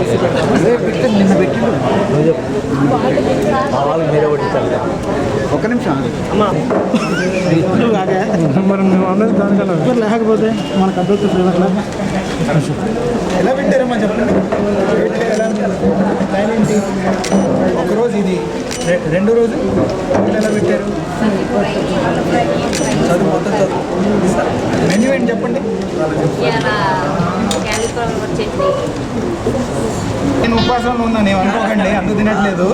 నిన్న పెట్టిండు మీరే కొట్టించాలి ఒక్క నిమిషం. మరి మేము అందరం దానికన్నా లేకపోతే మనకు అట్లా ఎలా పెట్టారమ్మా చెప్పండి? ఒకరోజు ఇది. రెండో రోజు ఎలా పెట్టారు? చదువు మొత్తం చదువు. మెన్యూ ఏంటి చెప్పండి? ఉపవాసంలో ఉన్నాను నేను అనుకోకండి అందుకు తినట్లేదు.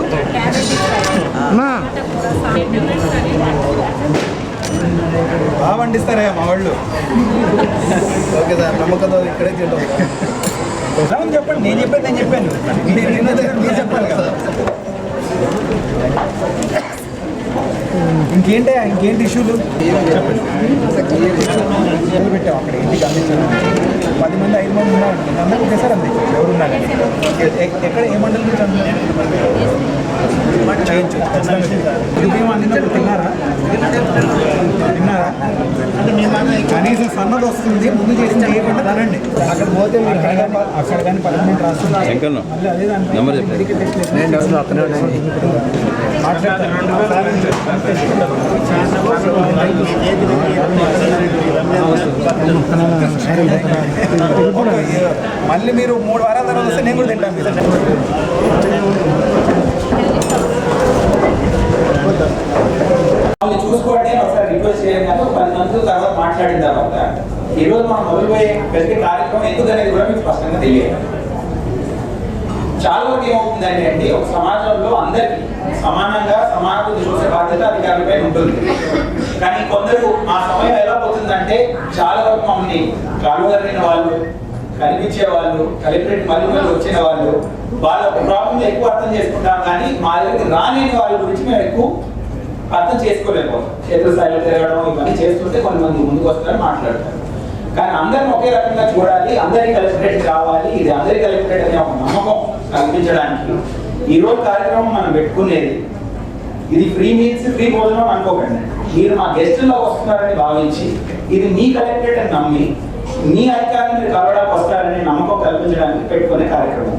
బాగా వండిస్తారా మా వాళ్ళు. ఓకే సార్ నమ్మకంతో ఇక్కడే తింటాం. ఉంది చెప్పండి నేను చెప్పాను నేను చెప్పాను. మీరు చెప్పాలి కదా. ఇంకేంటి ఇంకేంటి ఇష్యూలు? మొదలు పెట్టాం అక్కడ? ఇంటికి అందించాను పది మంది ఐదు మంది ఉన్నారు అందరూ ఒకేసారి అందించారు ఎవరు ఉన్నారు ఎక్కడ ఏ మండలం నుంచి ఖచ్చితంగా. చేయాలి. ఉదయం అందినప్పుడు తిన్నారా? తిన్నారా? కనీసం సన్నది వస్తుంది ముందు చేసి చేయకుండా తినండి అక్కడ పోతే మీరు అక్కడ కానీ అక్కడ కానీ పర్మనెంట్ రాస్తున్నారు మళ్ళీ అదే మళ్ళీ మీరు మూడు వారాల తర్వాత వస్తే నేను కూడా తింటాను మీరు వాళ్ళని చూసుకోండి అని ఒకసారి రిక్వెస్ట్ చేయండి కానీ ఒక పది మంది తర్వాత మాట్లాడిన తర్వాత ఈ రోజు మనం మొదలుపోయే ప్రతి కార్యక్రమం ఎందుకు అనేది కూడా మీకు స్పష్టంగా తెలియాలి చాలా వరకు ఏమవుతుందండి అంటే ఒక సమాజంలో అందరికీ సమానంగా సమానత చూసే బాధ్యత అధికారులపై ఉంటుంది. కానీ కొందరు ఆ సమయం ఎలా పోతుందంటే చాలా వరకు మమ్మల్ని కాలువరిన వాళ్ళు కనిపించే వాళ్ళు కలెక్టరేట్ మళ్ళీ మళ్ళీ వచ్చిన వాళ్ళు వాళ్ళ ప్రాబ్లం ఎక్కువ అర్థం చేసుకుంటాం కానీ మా దగ్గరికి రాలేని వాళ్ళ గురించి మేము ఎక్కువ అర్థం చేసుకోలేకపోతాం. క్షేత్రస్థాయిలో తిరగడం ఇవన్నీ చేస్తుంటే కొంతమంది ముందుకు వస్తారు మాట్లాడతారు. కానీ అందరిని ఒకే రకంగా చూడాలి అందరి కలెక్టరేట్ కావాలి. ఇది అందరి కలెక్టరేట్ అనే ఒక నమ్మకం కల్పించడానికి ఈ రోజు కార్యక్రమం మనం పెట్టుకునేది ఇది ఫ్రీ మీల్స్ ఫ్రీ భోజనం అనుకోకండి. మీరు మా గెస్టుల్లో వస్తున్నారని భావించి ఇది మీ కలెక్టరేట్ అని నమ్మి మీ అధికారులు మీరు కలవడానికి వస్తారని నమ్మకం కల్పించడానికి పెట్టుకునే కార్యక్రమం.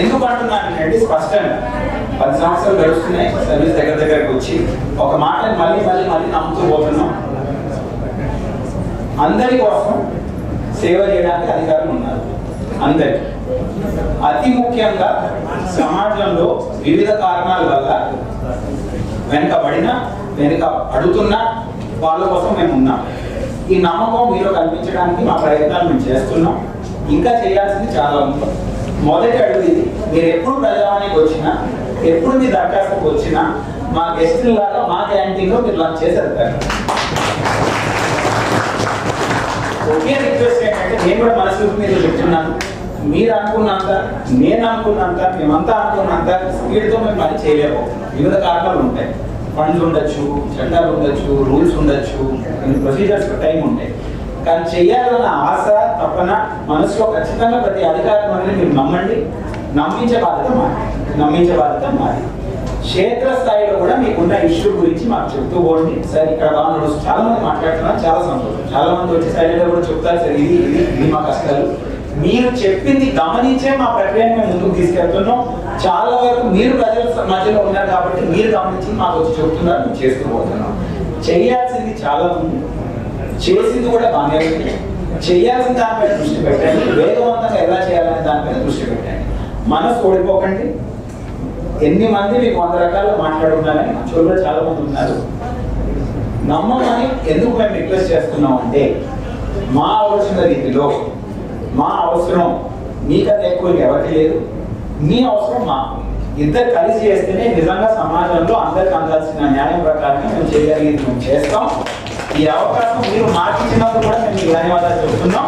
ఎందుకు అంటున్నానంటే స్పష్టంగా పది సంవత్సరాలు గడుస్తున్నాయి. సర్వీస్ దగ్గర దగ్గరకు వచ్చి ఒక మాట మళ్ళీ మళ్ళీ మళ్ళీ నమ్ముతూ పోతున్నాం. అందరి కోసం సేవ చేయడానికి అధికారులు ఉన్నారు. అందరి. అతి ముఖ్యంగా సమాజంలో వివిధ కారణాల వల్ల వెనుకబడిన వెనుక అడుగుతున్న వాళ్ళ కోసం మేము ఉన్నాం. ఈ నమ్మకం మీలో కల్పించడానికి మా ప్రయత్నాలు మేము చేస్తున్నాం. ఇంకా చేయాల్సింది చాలా ఉంది. మొదటి అడుగు ఇది. మీరు ఎప్పుడు ప్రజావానికి వచ్చినా ఎప్పుడు మీ దరఖాస్తుకు వచ్చినా మా గెస్టుల లాగా మా క్యాంటీన్లో మీరు లంచ్ చేసి ఒకే రిక్వెస్ట్ ఏంటంటే నేను కూడా మనసు మీరు చెప్తున్నాను. మీరు అనుకున్నంత నేను అనుకున్నంత మేమంతా అనుకున్నంత స్పీడ్తో మేము పని చేయలేము. వివిధ కారణాలు ఉంటాయి. ఫండ్స్ ఉండొచ్చు చట్టాలు ఉండొచ్చు రూల్స్ ఉండొచ్చు కొన్ని ప్రొసీజర్స్ టైం ఉంటాయి. కానీ చేయాలన్న ఆశ తపన మనసులో ఖచ్చితంగా ప్రతి అధికారం అనేది మీరు నమ్మండి. నమ్మించే బాధ్యత మాది. నమ్మించే బాధ్యత మాది. క్షేత్రస్థాయిలో కూడా మీకున్న ఇష్యూ గురించి మాకు చెప్తూ పోండి. సార్ ఇక్కడ బాగా చాలా మంది మాట్లాడుతున్నారు. చాలా సంతోషం. చాలా మంది వచ్చి సైలెంట్ కూడా చెప్తారు. సార్ ఇది ఇది ఇది మా కష్టాలు. మీరు చెప్పింది గమనించే మా ప్రక్రియను మేము ముందుకు తీసుకెళ్తున్నాం. చాలా వరకు మీరు ప్రజల మధ్యలో ఉన్నారు కాబట్టి మీరు గమనించి మాకు వచ్చి చెప్తున్నారు. మేము చేస్తూ పోతున్నాం. చేయాల్సింది చాలా ఉంది. చేసింది కూడా బాగానే ఉంది. చేయాల్సిన దానిపై దృష్టి పెట్టండి. వేగవంతంగా ఎలా చేయాలనే దానిపై దృష్టి పెట్టండి. మనసు ఓడిపోకండి. ఎన్ని మంది మీకు వంద రకాలు మాట్లాడుతున్నారని చోట్ల చాలా మంది ఉన్నారు. నమ్మమని ఎందుకు మేము రిక్వెస్ట్ చేస్తున్నాం అంటే మా ఆలోచన రీతిలో మా అవసరం మీకన్నా ఎక్కువ ఎవరికి లేదు. మీ అవసరం మాకు. ఇద్దరు కలిసి చేస్తేనే నిజంగా సమాజంలో అందరికి అందాల్సిన న్యాయం ప్రకారం మేము చేయగలిగింది మేము చేస్తాం. ఈ అవకాశం మీరు మాకు కూడా మేము ధన్యవాదాలు చెప్తున్నాం.